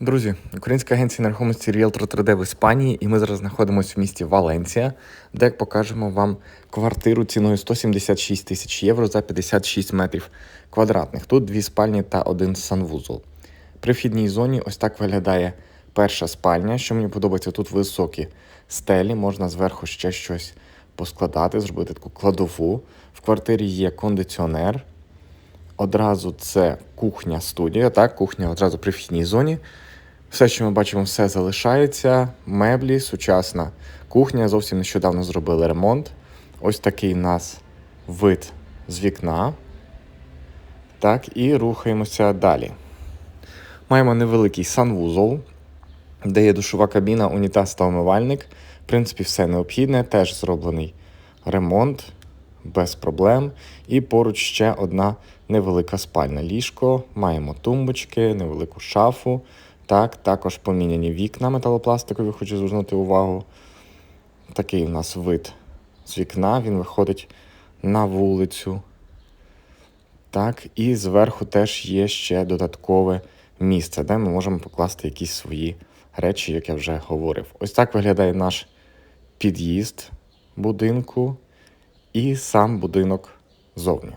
Друзі, українська агенція нерухомості Realtor 3D в Іспанії, і ми зараз знаходимося в місті Валенсія, де покажемо вам квартиру ціною 176 тисяч євро за 56 метрів квадратних. Тут дві спальні та один санвузол. При вхідній зоні ось так виглядає перша спальня. Що мені подобається, тут високі стелі, можна зверху ще щось поскладати, зробити таку кладову. В квартирі є кондиціонер. Одразу це кухня студія, так, кухня одразу при вхідній зоні. Все, що ми бачимо, все залишається. Меблі, сучасна кухня. Зовсім нещодавно зробили ремонт. Ось такий у нас вид з вікна. Так, і рухаємося далі. Маємо невеликий санвузол, де є душова кабіна, унітаз та умивальник. В принципі, все необхідне, теж зроблений ремонт без проблем. І поруч ще одна невелика спальня. Ліжко, маємо тумбочки, невелику шафу. Так, також поміняні вікна металопластикові, хочу звернути увагу. Такий у нас вид з вікна, він виходить на вулицю. Так, і зверху теж є ще додаткове місце, де ми можемо покласти якісь свої речі, як я вже говорив. Ось так виглядає наш під'їзд будинку і сам будинок зовні.